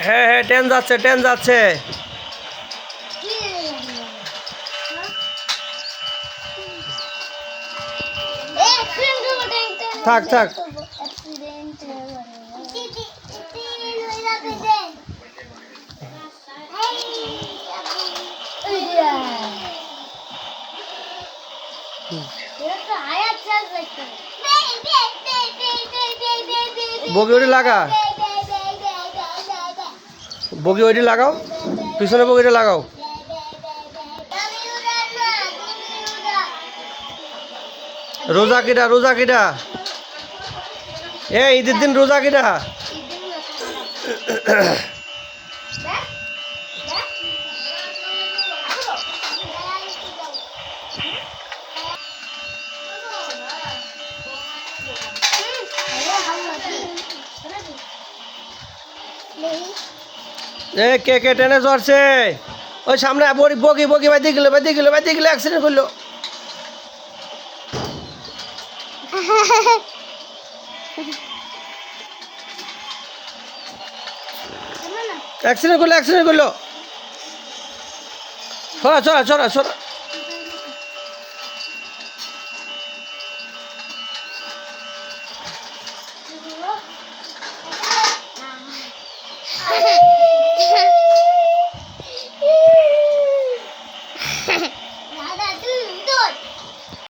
হ্যাঁ হ্যাঁ ট্রেন যাচ্ছে ট্রেন যাচ্ছে থাক, থাক। বগি লাগা বগি ওইটা লাগাও পিছনে বগিটা লাগাও। রোজা কিটা রোজা কিটা এ ঈদের দিন রোজা কিটা এ কে কে টেনে চড়ছে ওই সামনে বগি বগি বগি বাইতে গেলো বাইতে গেলো বাইতে গেলো অ্যাক্সিডেন্ট করল। অ্যাক্সিডেন্ট করল অ্যাক্সিডেন্ট করল। ছড়া ছড়া ছড়া ছড়া Ha ha!